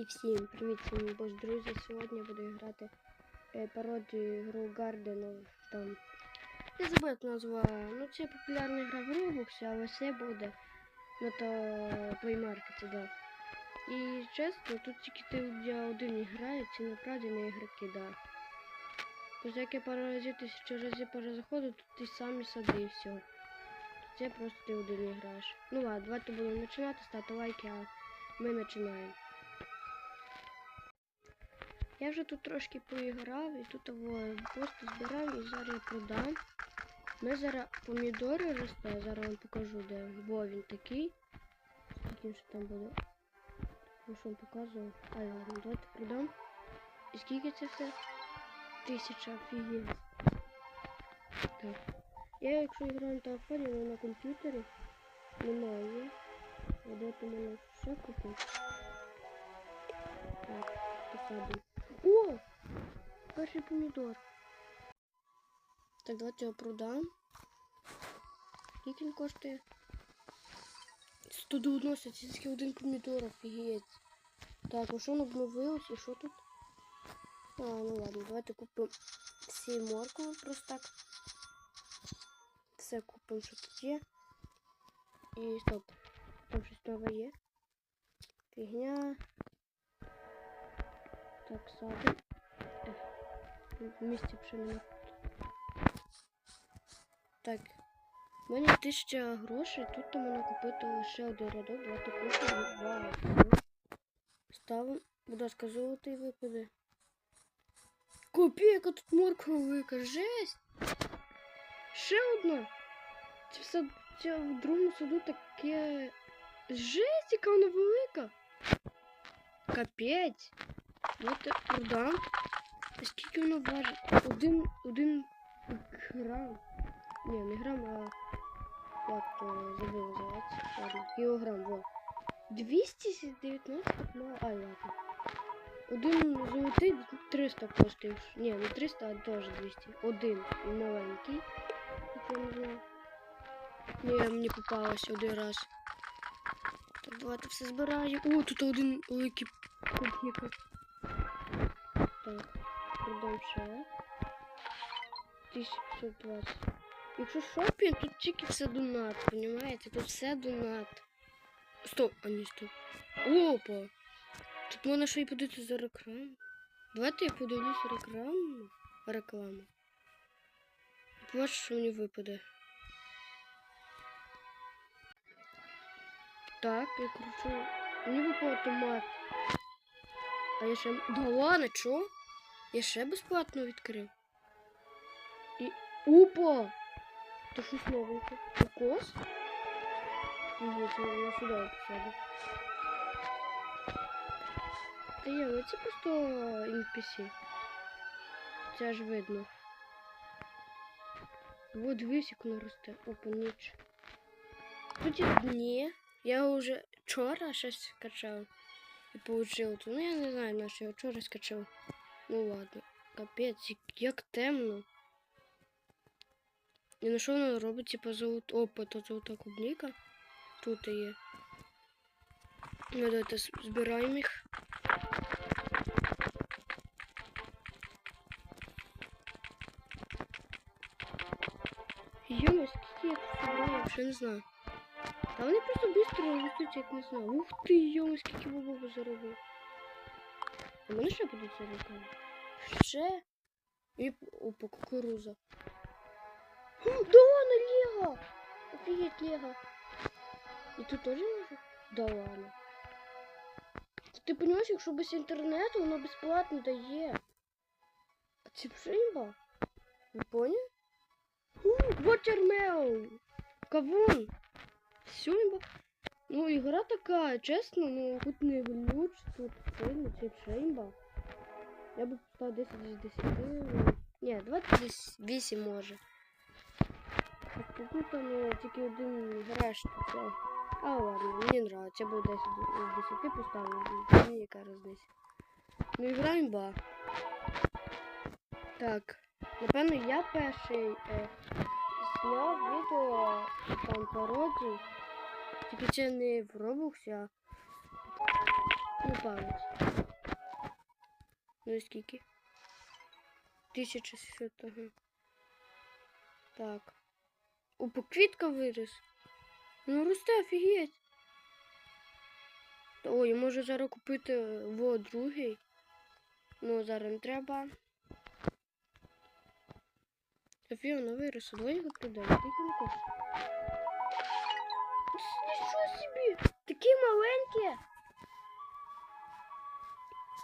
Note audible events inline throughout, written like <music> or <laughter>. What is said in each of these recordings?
І всім привіт, всім бос друзі. Сьогодні я буду грати е, пародію гру Garden там. Я забув назва. Ну це популярна гра в Roblox, але все буде на то Play Market, да. І чесно, тут тільки ти один грає, це насправді не ігроки, да. Просто як я пару разів тисячу разів перезаходив, тут ти сам і сади. Це просто ти один граєш. Ну ладно, давайте будемо починати, ставте лайки, а ми починаємо. Я вже тут трошки поіграв і тут во, просто збирав і зараз я продам. Ми зараз помідори росте, зараз вам покажу, де Во він такий. Скільки ж там буде? Ну що вам показував? А ладно, давайте продам. І скільки це все? Тисяча офігеть. Так. Я якщо граю на телефоні, але на комп'ютері немає. А Давайте мене ще купити. Так, посадимо. Перший помідор. Так, давайте його продам. Скільки він коштує? 190, це тільки один помідор, офігеть. Так, ну що воно обновилось і що тут? А, ну ладно, давайте купимо всі моркви просто так. Все купимо, що тут є. І стоп. Там щось нове є. Фігня. Так, садим. В місті пшенина. Так. У мене тисяча грошей, тут можна купити лише один рядок, давайте купимо. Вау. Ставимо, будь ласка, золотий випаде. Копійка тут морква велика, жесть! Ще одна. Це все це в другому саду таке. Жесть, яка вона велика. Капець. Вот я продам. Скільки воно важить? Один, один грам. Ні, не грам, а як то забув називається. Ладно, кілограм, вот. 219 ну, а ладно. Один золотий 300 коштує. Ні, не 300, а теж 200. Один маленький. як я не знаю. Ні, мені попалося один раз. Так, давайте все збираю. О, тут один великий кубника. Так, продам ще. 1520. Якщо шопінг, тут тільки все донат, понімаєте? Тут все донат. Стоп, а не стоп. Опа! Тут можна ще й подивитися за рекламу. Давайте я подивлюся рекламу. Рекламу. Бачу, що мені випаде. Так, я кручу. Мені випав томат. А я ще. Да ладно, чо? Я ще безплатно відкрив. І. Опа! То щось новеньке. Кокос? Ні, це я сюди посаду. Та є, ну це просто NPC. Це аж видно. Вот дивись, як воно росте. Опа, ніч. Тут є дні. Я уже вчора щось скачав і получив. Ну я не знаю, на що я вчора скачав. Ну ладно. Капець, як- темно. І на що воно робить, типа золото. Опа, тут золота клубника. Тут є. Ну давайте збираємо їх. Йома, скільки я тут збираю, вже не знаю. Та вони просто швидко ростуть, як не знаю. Ух ти, йома, скільки бобову заробив. А мене ще будуть заробити? Ще? І опа, кукуруза. <gasps> О, Да ладно, Лего! Офигеть, Лего. И тут тоже можно? Да ладно. Ти розумієш, якщо без інтернету, воно безплатно дає. А це вже імба? Ви поняли? <gasps> Watermelon! Кавун! Все імба. Ну, ігра така, чесно, ну тут не глюч, тут сильно, це вже імба. Я би поставив 10 з 10. ну, Ні, давайте десь 8 може. Тобто Тут ну, тільки один граш, все. А ладно, мені нравится. Я буду 10 з 10 поставлю. Мені яка різниця. Ну і гра імба. Так. Напевно, я перший е, зняв відео там пародії. Тільки це не в Roblox, а на пам'ять. Ну і скільки? 1600, ага. Так. Опа, квітка виріс. Ну росте, офігеть. Ой, може зараз купити е, во другий. Ну, зараз не треба. Офігенно виріс, давай його продаємо. Скільки він коштує? Такі маленькі!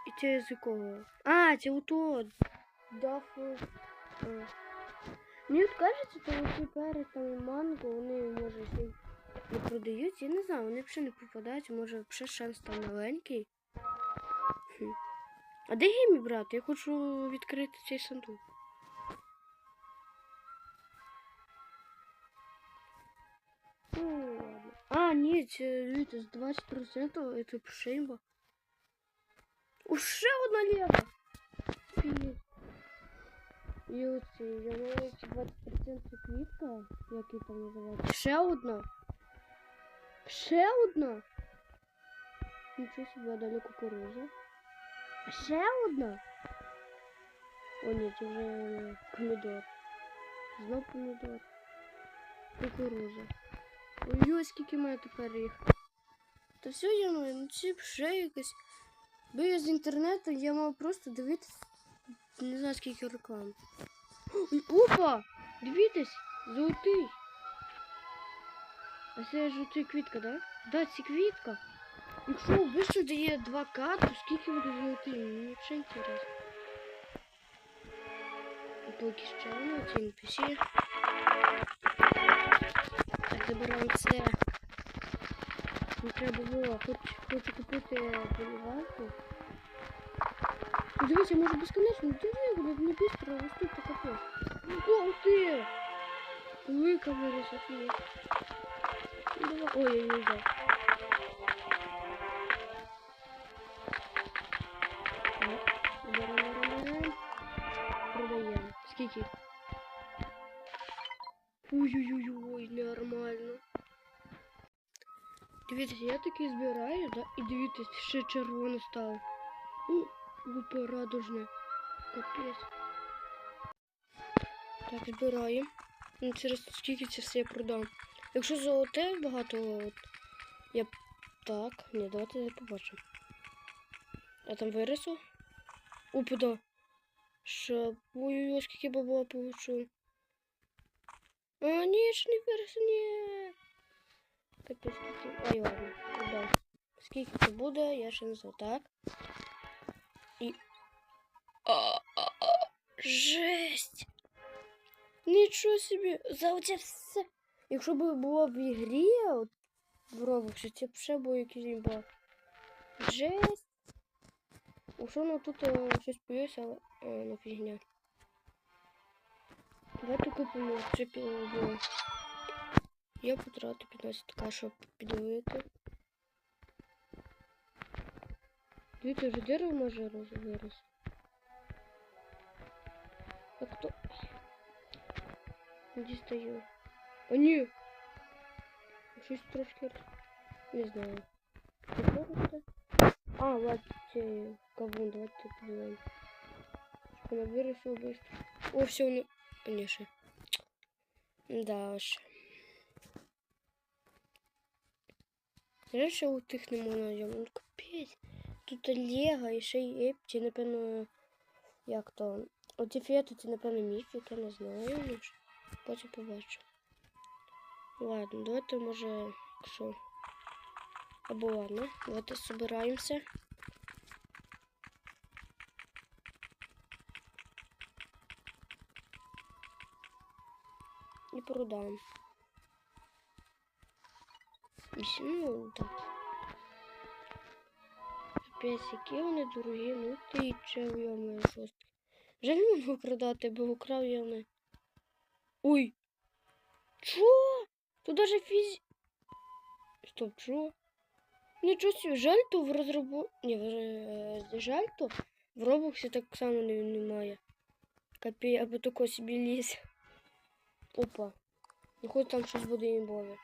І це якого? А, це ото. Дафу. А. Мені от кажеться, то оці перець там і манго, вони може всі не продають. Я не знаю, вони взагалі не попадають, може взагалі шанс там маленький. Хм. А де геймі брати? Я хочу відкрити цей сундук. Ладно. А, ні, це дивіться, з 20% це пшейба. О, ще одна лева. Офігеть. І оці, я маю ці 20% квітка, як її там називається. Ще одна. Ще одна. Нічого собі, а далі кукуруза. А ще одна. О, ні, це вже помідор. Знов помідор. Кукуруза. Ой, скільки має тепер їх. Та все я маю, ну це ще якось. Без інтернету я мав просто дивитися не знаю скільки реклам. Опа! Дивіться! Золотий! А це ж оцей квітка, да? Да, це квітка. Якщо вище дає 2К, то скільки буде золотий? Мені взагалі інтересно. Поки ще воно, це NPC. Так, забираємо це. Не треба було. Хоч, хочу купити поливалку. Ну, дивіться, може безконечно. Диви, блядь, не быстро ростуть так капець. Ух ти! Велика виріс, офігеть. Ну, давай. Ой, я не взяв. Дивіться, я таки збираю, да? І дивіться, ще червоно стало. О, лупа радужне. Капець. Так, збираємо. Ну, через скільки це все я продам. Якщо золоте багато, от, я Так, ні, давайте я побачимо. А там вирисло? Опа, да. Ще. Ой-ой-ой, скільки бабла получу. А, ні, ще не виросло, ні. Капець, скільки. Ай, ладно, продав. Скільки це буде, я ще не знаю. Так. І. Жесть! Нічого собі! За оце все. Якщо б було в ігрі, от, в Roblox, це б ще було якийсь імба. Жесть! Якщо ну тут е, щось появиться, але е, ну фігня. Давайте купимо це пілову. Я потратив 15 к щоб підловити. Дивіться, вже дерево може роз- вирости. А хто? Не дістаю. А ні! Щось трошки... роз- Не знаю. Що росте? А, ладно, це кавун, давайте подивимо. Щоб Вона виросла быстро. О, все, воно... А, ні, ще. Да, уж. Зря ще у тих не можна йому. Ну капець. Тут Лего і ще й еп, чи, напевно, як то. Оці фіатуці, напевно, міф, я не знаю. Ну, потім побачу. Ладно, давайте може якщо. Або ладно, давайте збираємося. І продаємо. 8 ну, так. Опять які вони дорогі, ну ти чел, йомою шостки. Жаль можна вкрадати, бо украв я не. Ой! Чо? Тут даже фіз... Стоп, чо? Нічого собі, жаль то в розробу... Ні, в... Е, жаль то в робоксі так само не немає. Капі, або тако собі ліз. Опа. Ну хоч там щось буде імбове.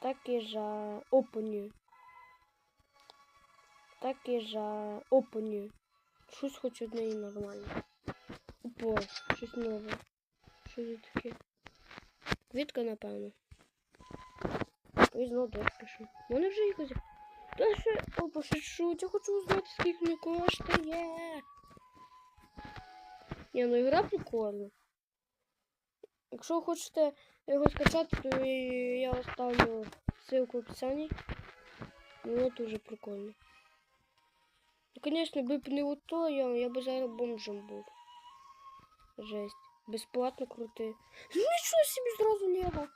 Так і жа. Опа, так і жа. Опа. Щось хоч одне і нормально. Опа, щось нове. Що це таке? Квітка, напевно. І знову дощ пишу. Вони вже їх узяв. Та ще, опа, шуть, я хочу узнати, скільки мені коштує. Ні, ну ігра прикольна. Якщо ви хочете його скачати, то і- я оставлю ссылку в описанні. Ну, дуже прикольно. Ну, конечно, би б не ото, я, я би зараз бомжем був. Жесть. Безплатно крути. Нічого собі зразу лего.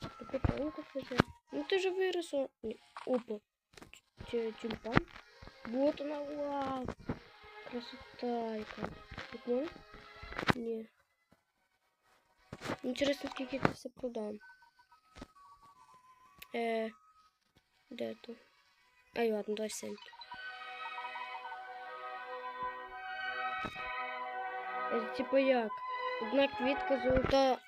Так прикольно так це. Ну ти же вирос. о- Ні. Опа. Ч- Тюльпан. Вот она, вау. Красота яка. Тут можна? Ні. Інтересно, скільки це все продам. Е, де то? Ай, ладно, давай все. Е, типа як? Одна квітка золота.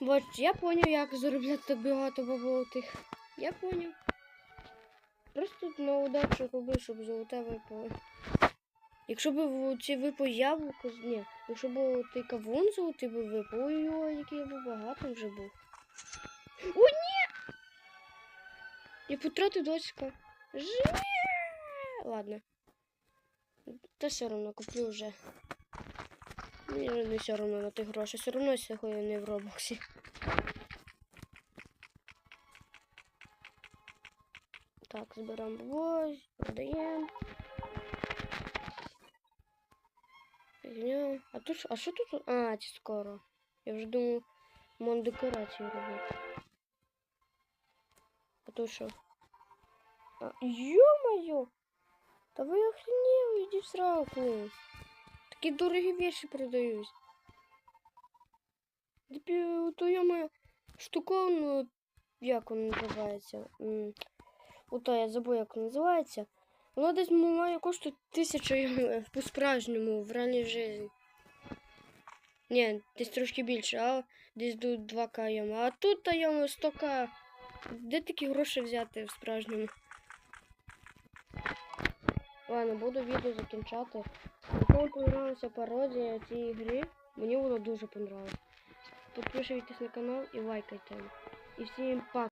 Бач, я поняв, як заробляти багато бабових. Я поняв. Просто на удачу роби, щоб золоте випало. Якщо б ці випав яблуко, ні, якщо б той кавун золотий би випав, ой-ой, який я б багатий вже був. О, ні! Я потратив дочка. Жи! Ладно. Та все одно куплю вже. Мені не все одно на ті гроші. Все одно сьогодні не в робоксі. Так, зберемо бабось, продаємо. Фігня. А тут а що тут? А, це скоро. Я вже думав, мон декорацію робити. А то що? Ё-моё! Та ви охренели, иди в сраку. Такі дорогі вещи продаюсь. То я моя штуковину, як вона називається? Ото я забув, як називається. Вона десь має коштувати тисячу по-справжньому в реальній житті. Ні, десь трошки більше, а десь до 2К йому. А тут та йому 100К. Де такі гроші взяти в справжньому? Ладно, буду відео закінчати. Вам понравилася пародія цієї гри, мені воно дуже понравилось. Підписуйтесь на канал і лайкайте. І всім па!